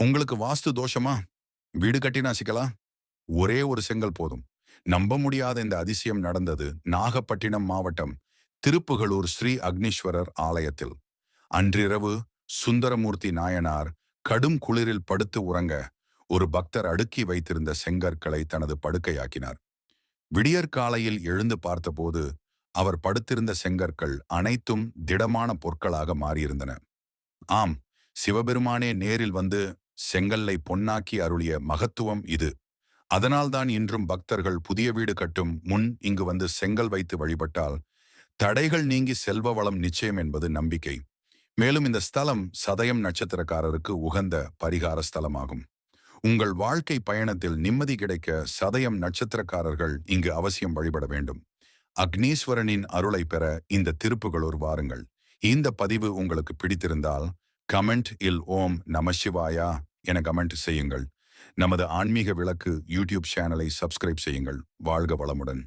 உங்களுக்கு வாஸ்து தோஷமா? வீடு கட்டினா சிக்கலாம் ஒரே ஒரு செங்கல் போதும். நம்ப முடியாத இந்த அதிசயம் நடந்தது நாகப்பட்டினம் மாவட்டம் திருப்புகளூர் ஸ்ரீ அக்னீஸ்வரர் ஆலயத்தில். அன்றிரவு சுந்தரமூர்த்தி நாயனார் கடும் குளிரில் படுத்து உறங்க ஒரு பக்தர் அடுக்கி வைத்திருந்த செங்கற்களை தனது படுக்கையாக்கினார். விடியற்காலையில் எழுந்து பார்த்தபோது அவர் படுத்திருந்த செங்கற்கள் அனைத்தும் திடமான பொற்களாக மாறியிருந்தன. ஆம் சிவபெருமானே நேரில் வந்து செங்கல்லை பொன்னாக்கி அருளிய மகத்துவம் இது. அதனால்தான் இன்றும் பக்தர்கள் புதிய வீடு கட்டும் முன் இங்கு வந்து செங்கல் வைத்து வழிபட்டால் தடைகள் நீங்கி செல்வ வளம் நிச்சயம் என்பது நம்பிக்கை. மேலும் இந்த ஸ்தலம் சதயம் நட்சத்திரக்காரருக்கு உகந்த பரிகார ஸ்தலமாகும். உங்கள் வாழ்க்கை பயணத்தில் நிம்மதி கிடைக்க சதயம் நட்சத்திரக்காரர்கள் இங்கு அவசியம் வழிபட வேண்டும். அக்னீஸ்வரனின் அருளை பெற இந்த திருப்புகளூர் வாருங்கள். இந்த பதிவு உங்களுக்கு பிடித்திருந்தால் கமெண்ட் இல் ஓம் நமசிவாயா என கமெண்ட் செய்யுங்கள். நமது ஆன்மீக விளக்கு யூடியூப் சேனலை சப்ஸ்கிரைப் செய்யுங்கள். வாழ்க வளமுடன்.